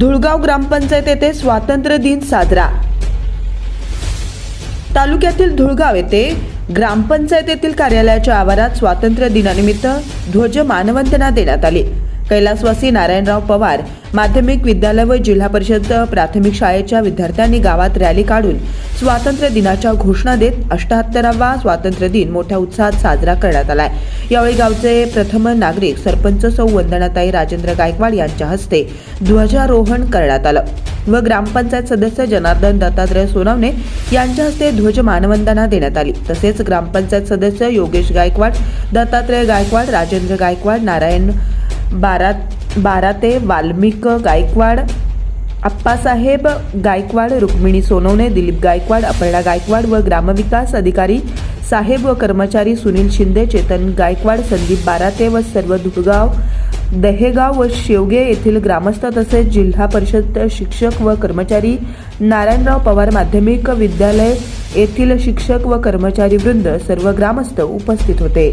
धुळगाव ग्रामपंचायत येथे स्वातंत्र्य दिन साजरा. तालुक्यातील धुळगाव येथे ग्रामपंचायत येथील कार्यालयाच्या आवारात स्वातंत्र्य दिनानिमित्त ध्वज मानवंदना देण्यात आली. कैलासवासी नारायणराव पवार माध्यमिक विद्यालय व जिल्हा परिषद प्राथमिक शाळेच्या विद्यार्थ्यांनी गावात रॅली काढून स्वातंत्र्य दिनाच्या घोषणा देत अष्ट्याहत्तरावा स्वातंत्र्य दिन मोठ्या उत्साहात साजरा करण्यात आलाय. यावेळी गावचे प्रथम नागरिक सरपंच सौ वंदनाताई राजेंद्र गायकवाड यांच्या हस्ते ध्वजारोहण करण्यात आलं व ग्रामपंचायत सदस्य जनार्दन दत्तात्रय सोनवणे यांच्या हस्ते ध्वज मानवंदना देण्यात आली. तसेच ग्रामपंचायत सदस्य योगेश गायकवाड दत्तात्रय गायकवाड राजेंद्र गायकवाड नारायण बारात बाराते वाल्मिक गायकवाड आप्पासाहेब गायकवाड रुक्मिणी सोनवणे दिलीप गायकवाड अपर्णा गायकवाड व ग्रामविकास अधिकारी साहेब व कर्मचारी सुनील शिंदे चेतन गायकवाड संदीप बाराते व सर्व धुळगाव दहेगाव व शेवगे येथील ग्रामस्थ तसेच जिल्हा परिषद शिक्षक व कर्मचारी नारायणराव पवार माध्यमिक विद्यालय येथील शिक्षक व कर्मचारी वृंद सर्व ग्रामस्थ उपस्थित होते.